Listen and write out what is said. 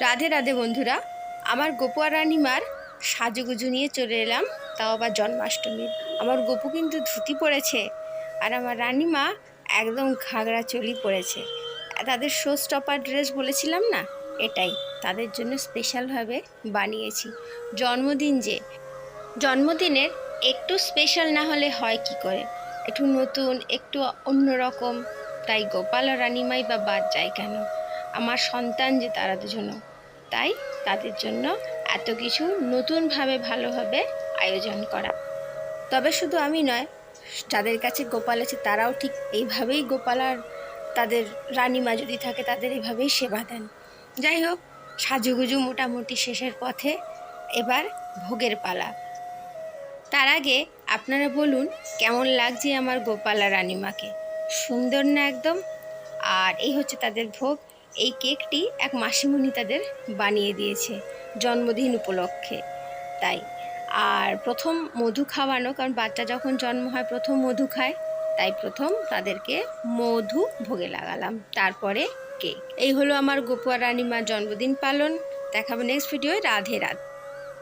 রাধে রাধে বন্ধুরা, আমার গোপুয়া রানিমার সাজুগুজু নিয়ে চলে এলাম, তাও আবার জন্মাষ্টমীর আমার গোপু কিন্তু ধুতি পরেছে আর আমার রানিমা একদম ঘাগরা চলি পরেছে। তাদের শো স্টপার ড্রেস বলেছিলাম না? এটাই। তাদের জন্য স্পেশালভাবে বানিয়েছি। জন্মদিন যে, জন্মদিনের একটু স্পেশাল না হলে হয় কি করে? একটু নতুন, একটু অন্যরকম তাই গোপাল আর রানিমাই বা বাদ যায় কেন? আমার সন্তান যে, তারা দুজনও। তাই তাদের জন্য এত কিছু নতুনভাবে ভালোভাবে আয়োজন করা। তবে শুধু আমি নয়, যাদের কাছে গোপাল আছে তারাও ঠিক এইভাবেই গোপাল আর তাদের রানিমা যদি থাকে তাদের এইভাবেই সেবা দেন। যাই হোক, সাজুগুজু মোটামুটি শেষের পথে এবার ভোগের পালা। তার আগে আপনারা বলুন, কেমন লাগছে আমার গোপাল আর রানিমাকে? সুন্দর না একদম? আর এই হচ্ছে তাদের ভোগ। এই কেকটি এক মাসিমণি তাদের বানিয়ে দিয়েছে জন্মদিন উপলক্ষে। তাই, আর প্রথম মধু খাওয়ানো, কারণ বাচ্চা যখন জন্ম হয়, প্রথম মধু খায়, তাই প্রথম তাদেরকে মধু ভোগে লাগালাম। তারপরে কেক। এই হলো আমার গোপুয়া রানিমার জন্মদিন পালন। দেখাবো নেক্সট ভিডিওয় রাধে রাধে।